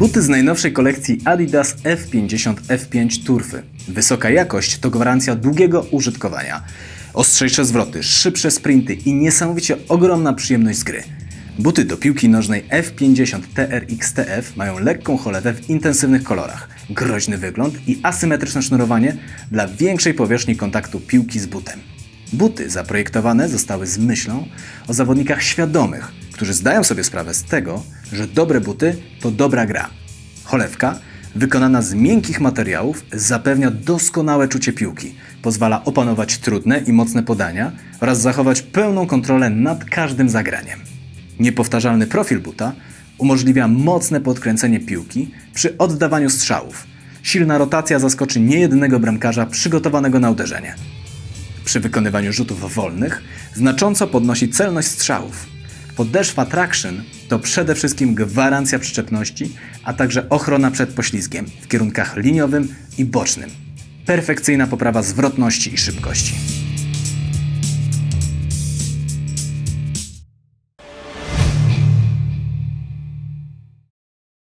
Buty z najnowszej kolekcji Adidas F50 F5 Turfy. Wysoka jakość to gwarancja długiego użytkowania. Ostrzejsze zwroty, szybsze sprinty i niesamowicie ogromna przyjemność z gry. Buty do piłki nożnej F50 TRX-TF mają lekką cholewę w intensywnych kolorach, groźny wygląd i asymetryczne sznurowanie dla większej powierzchni kontaktu piłki z butem. Buty zaprojektowane zostały z myślą o zawodnikach świadomych, którzy zdają sobie sprawę z tego, że dobre buty to dobra gra. Cholewka, wykonana z miękkich materiałów, zapewnia doskonałe czucie piłki, pozwala opanować trudne i mocne podania oraz zachować pełną kontrolę nad każdym zagraniem. Niepowtarzalny profil buta umożliwia mocne podkręcenie piłki przy oddawaniu strzałów. Silna rotacja zaskoczy niejednego bramkarza przygotowanego na uderzenie. Przy wykonywaniu rzutów wolnych znacząco podnosi celność strzałów. Podeszwa traction to przede wszystkim gwarancja przyczepności, a także ochrona przed poślizgiem w kierunkach liniowym i bocznym. Perfekcyjna poprawa zwrotności i szybkości.